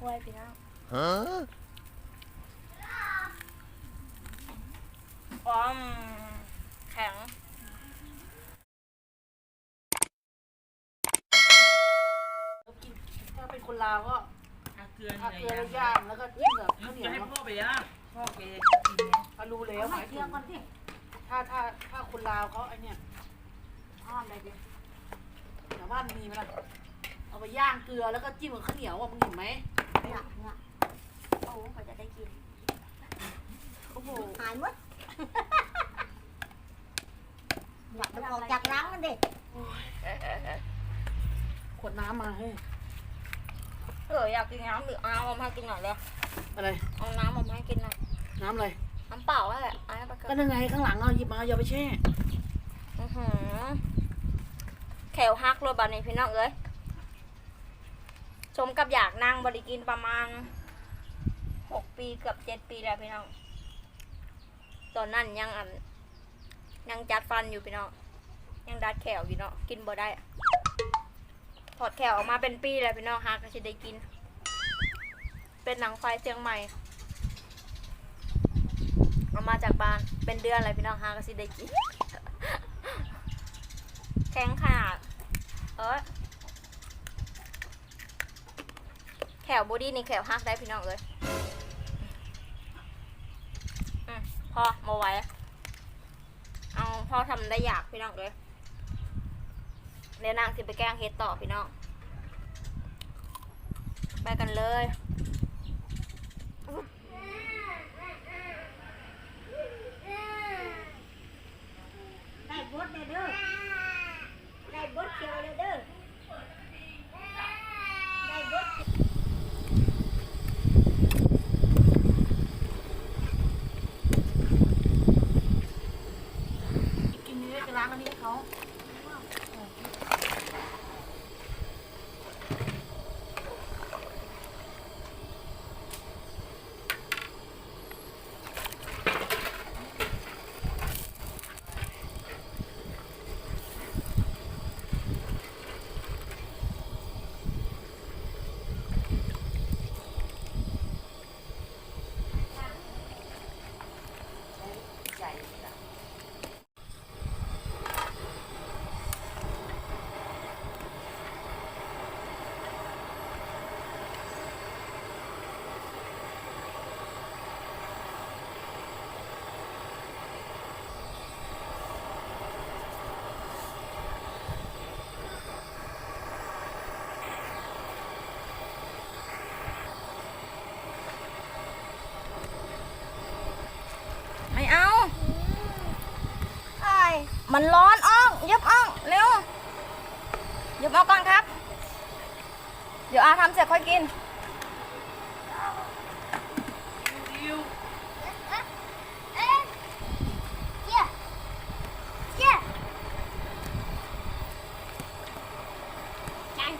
กล้วยพี่น้อง Huh? อ๋อมแข็งแล้วกินถ้าเป็นคนลาวก็อาเกลือเอานี่เกลือแหแล้ละวย่างแล้วก็จิ้มกับข้าวเหนีจะยวให้พ่อไปย่างพ่อแกกินเนี่ยเขารู้แล้วหมายถึงถ้าถ้าถ้าคนลาวเขาไอเนี่ยอ้อมอะไรดิแต่บ้านมีไหมล่ะเอาไปย่างเกลือแล้วก็จิ้มกับข้าวเหนียวอะมึงเห็นไหม หนักเนี่ยโอ้กว่าจะได้กิน โอ้โหหายหมดอยากจะออกจากรังมันดิขวดน้ำมาเฮ้ยเอออยากกินน้ำหรือเอาเอามาให้กินหน่อยเลยอะไร เอาน้ำมาให้กินหน่อยน้ำอะไร น้ำเปล่าแหละเอาให้ไปเกิก็นนั่นไงข้างหลังเอาหยิบมาอย่าไปแช่ อือหือแขวฮักโรบันนี่พี่น้องเอ้ยช มกับอยากนั่งบริกินประมาณหกปีเกือบเจ็ดปีแล้วพี่น้อง ตอนนั้นยังอันยังจัดฟันอยู่พี่น้องยังดัดแขวอยู่เนาะกินบ่ได้ถอดแขวออกมาเป็นปีแล้วพี่น้องฮะก็จะได้กิน เป็นหนังไฟเชียงใหม่เอามาจากบ้านเป็นเดือนเลยพี่น้องฮะก็สิได้กินแข็งขาดเออแข วบอดี้นี่แขวหักได้พี่น้องเลยอืมพอมาไว้เอาพ่อทำได้อยากพี่น้องเลยเดี๋ยวนางสิไปแกงเฮ็ดต่อพี่น้อง ไปกันเลยได้บดเลยเด้อได้บดเขียวเลยเด้อได้บด กินนี้ไปล้างอันนี้ให้เขา ไม่เอาไอ้าย มันร้อนอ่องเย็บอ่องเร็วเย็บเอาก่อนครับ เดี๋ยวอาทำเสร็จค่อยกินเอ๊ะเจี๊ยเจี๊ยจัน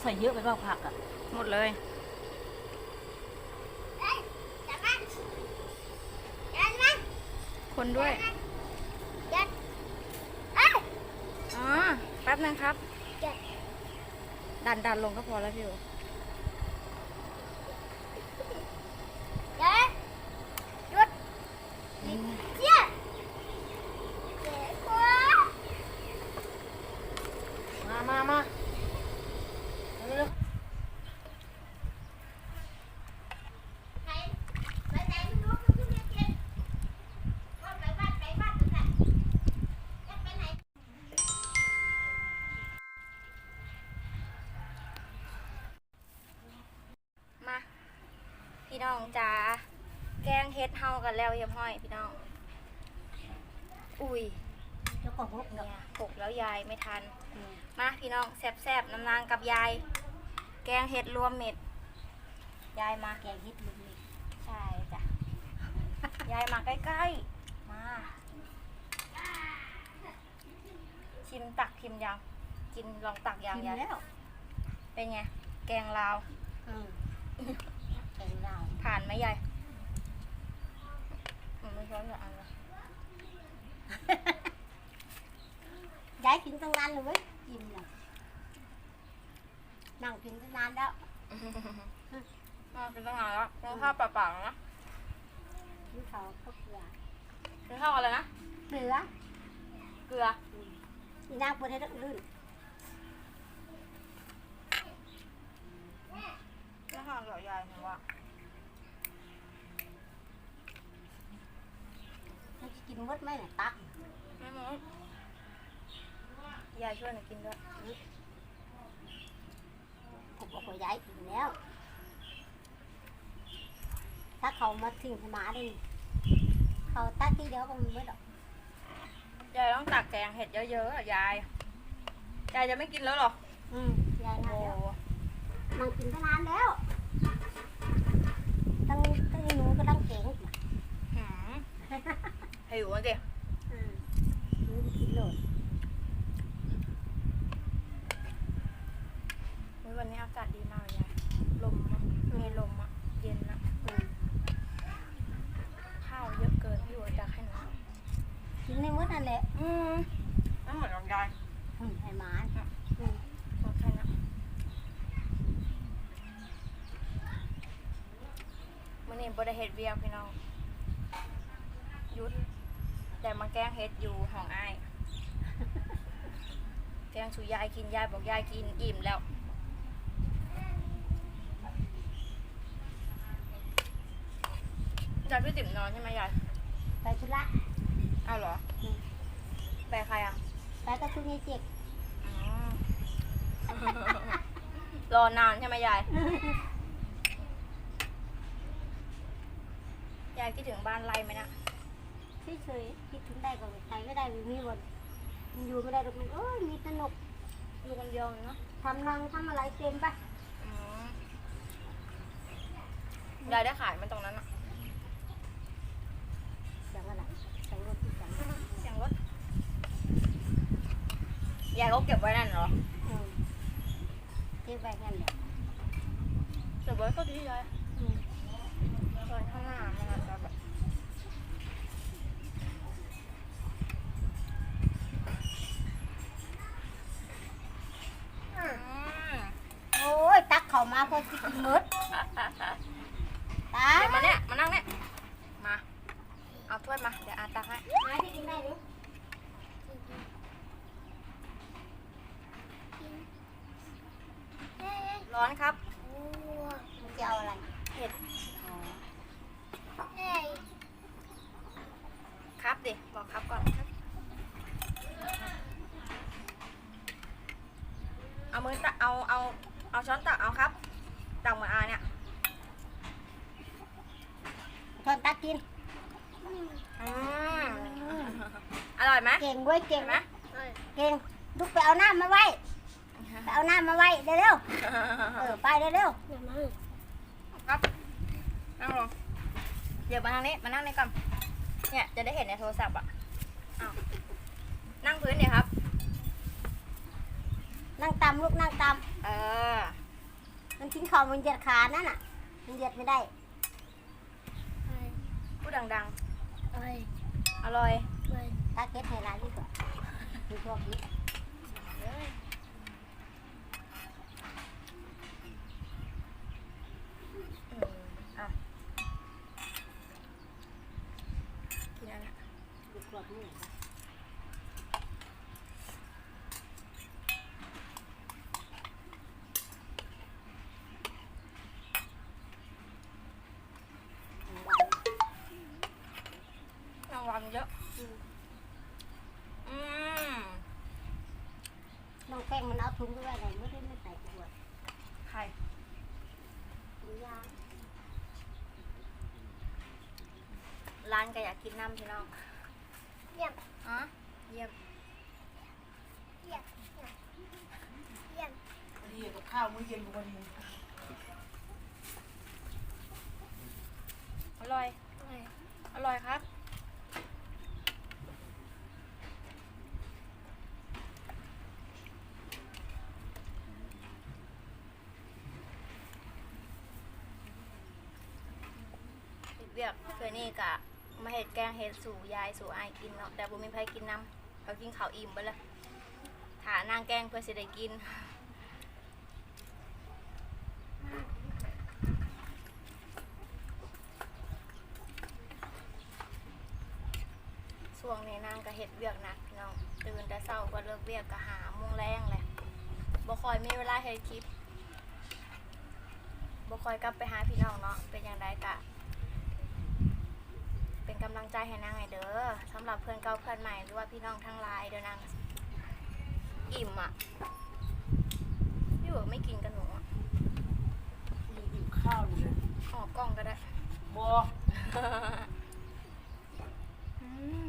ใส่เยอะไปเปล่าผักอะหมดเลย เอ้ยจับมันยันมัน คนด้วยยันเอ้ยอ๋อแป๊บนึงครับยันดันดันลงก็พอแล้วพี่โอ ยันหยุดเจี๊ยเจ๊กว่า มามามาเร็ว ใครไปไหนไม่รู้คือขึ้นมาเก็บว่าไปบ้านไปบ้านนั่นแหละจะไปไหน มา พี่น้องจ๋าแกงเฮ็ดเฮากันแล้วเรียบร้อยพี่น้อง อุ้ยเจ้าของรถเนี่ยปลุกแล้วยายไม่ทันมาพี่น้องแซ่บๆน้ำนางกับยาย แกงเห็ดรวมเม็ด ยายมา แกงเฮ็ดลุงนี่ใช่จ้ะ ยายมาใกล้ๆ มา ชิมตักชิมยัง กินลองตักยังกินยายแล้วเป็นไง แกงลาว อืมแกงลาว ผ่าน ไหมยายมันไม่ร้อนเหรออันละยยายกินตั้งนานเลยเว้ยอิ่มเลยนั่งกินตั้งนานแล้วน่ากินตั้งนานแล้วกินข้าวเปล่าๆนะกินข้าวก็เกลือกินข้าวอะไรนะ เกลือเกลืออีนางเปิดให้ลื่นกินข้าวกับยายเนี่ยว่า มันจะกินมดไหมเนี่ยตักไม่หมดยายช่วยหนูกินด้วยผมบอกว่ายายกินแล้ว ถ้าเขามาทิ้งให้หมาดิเขาตักทีเดียวก็มันไม่ดอกยายต้องตักแกงเห็ดเยอะๆอะยายยายจะไม่กินแล้วเหรออืมยายโอ้นานโหแล้วนั่งกินตั้งนานแล้วตั้งตั้งหนูก็ตั้งเก่งหืม หิวอะสิอืมหนูกินโหลดอุ๊ยวันนี้อากาศดีมากเลยยายลมอะมีลมอะเย็นนะอืมข้าวเยอะเกินพี่หัวจักให้หนูกินในมดนั่นแหละอืมไม่เหมือนกับยายอืมให้หมาอืมหมดแค่นั้นมื่อนี้บไดเฮ็ดเวียกพี่น้องหยุด แต่มาแก ล้งเฮ็ดอยู่ห้องอ้ายแกล้งชูยายกินยายบอกยายกินอิ่มแล้ว ยายพี่ติ๋มนอนใช่ไหมยาย ไปธุระอ้าวเหรออืม ไปใครอะ ไปกับทุกนี้เจ็กอ๋อรอนานใช่ไหมยาย ยายคิดถึงบ้านไรไหมนะ เฉยๆคิดถึงได้ก็ไปไม่ได้ไม่มีบนมันอยู่ไม่ได้หรอกมันเอ้ยมีสนุกอยู่คนเดียวเนาะทำนังทำอะไรเต็มไปอืมยายได้ขายมันตรงนั้นอะเสียงอะไรเสียงรถที่เสียงเสียงรถยายเขาเก็บไว้นั่นเหรออืมเก็บไว้งั้นแหละเก็บไว้ก็ดียายอืมตอนข้างหน้ามันอาจจะ เขามาเพื่อสิกินมดตาเดี๋ยวมาเนี่ยมานั่งเนี่ยมา เอาถ้วยมา เดี๋ยวอาตักให้หาที่กินได้หรือร้อนครับมันจะเอาอะไรเห็ดครับดิบอกครับก่อนเอามือตักเอาเอา เอาช้อนตักเอาครับตักเหมือนอาเนี่ยชวนตักกิน อืมอร่อยไหมเก่งเว้ยเก่งเห็นไหมนะเก่งลุกไปเอาน้ำมาไว้ไปเอาน้ำมาไว้เร็วๆเออไปเร็วครับนั่งลงเดี๋ยวมาทางนี้มานั่งนี่ก่อนเนี่ยจะได้เห็นในโทรศัพท์อะอ้าวนั่งพื้นเดี๋ยวครับๆ นั่งตำลูกนั่งตเออำมันกินข้าวมันเหยียดขานั่นน่ะ มันเหยียดไม่ได้พูดดังๆอร่อย ตาเก็ตให้ร้านดีกว่ามีพวกนี้อืมอะกินอันนั้น ดีกว่านี้วัน รางวัล เยอะ อืมน้องแป้งมันเอาถุงไปไว้ไหนไม่ได้ไม่ใส่ขวดไข่ถุงยางร้านก็อยากกินน้ำพี่น้องเยี่ยมอ๋อเยี่ยมดีกับข้าวมื้อเย็นกูพอดีอร่อย อร่อยครับ เบียกเพื่อนี่กะมาเห็ดแกงเห็ดสู่ยายสู่อายกินเนาะแต่บุมีไผกินน้ำเขากินข้าวอิ่มไปล้วานางแกงเพื่อสิได้กินช่วงนี้นางก็เฮ็ดเวียกหนักน้องตื่นแต่เช้าก็เลิกเวียกก็หาโมงแรงแหละบ่คอยมีเวลาเฮ็ดคลิปบ่คอยกลับไปหาพี่น้องเนาะเป็นอย่างไรกะ เป็นกำลังใจให้นางไงเด้อสำหรับเพื่อนเก่าเพื่อนใหม่หรือว่าพี่น้องทั้งหลายเดี๋ยวนางอิ่มอะพี่บอกไม่กินกับหนูอะมีอิ่มข้าวอยู่เลยออกกล้องก็ได้บออืม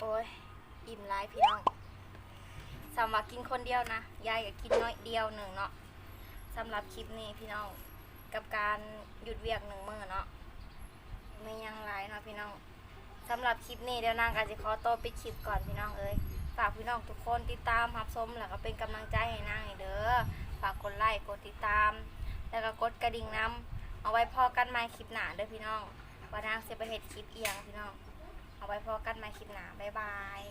โอ้ย อิ่มหลายพี่น้องสำหรับกินคนเดียวนะ ยายก็กินน้อยเดียวหนึ่งเนาะสำหรับคลิปนี้พี่น้อง กับการหยุดเวียกหนึ่งมือเนาะไม่ยังไรเนาะพี่น้องสำหรับคลิปนี้เดี๋ยวนางก็จะขอตัวปิดคลิปก่อนพี่น้องเอ้ยฝากพี่น้องทุกคนติดตามรับชมแล้วก็เป็นกำลังใจให้นางเด้อฝากกดไลค์กดติดตาม แล้วก็กดกระดิ่งน้ำเอาไว้พอกันม่คลิปหนาเด้อพี่น้องว่านางจะไปเห็ดคลิปเอียงพี่น้อง เอาไว้พอกันม่คลิปหนาบ๊ายบาย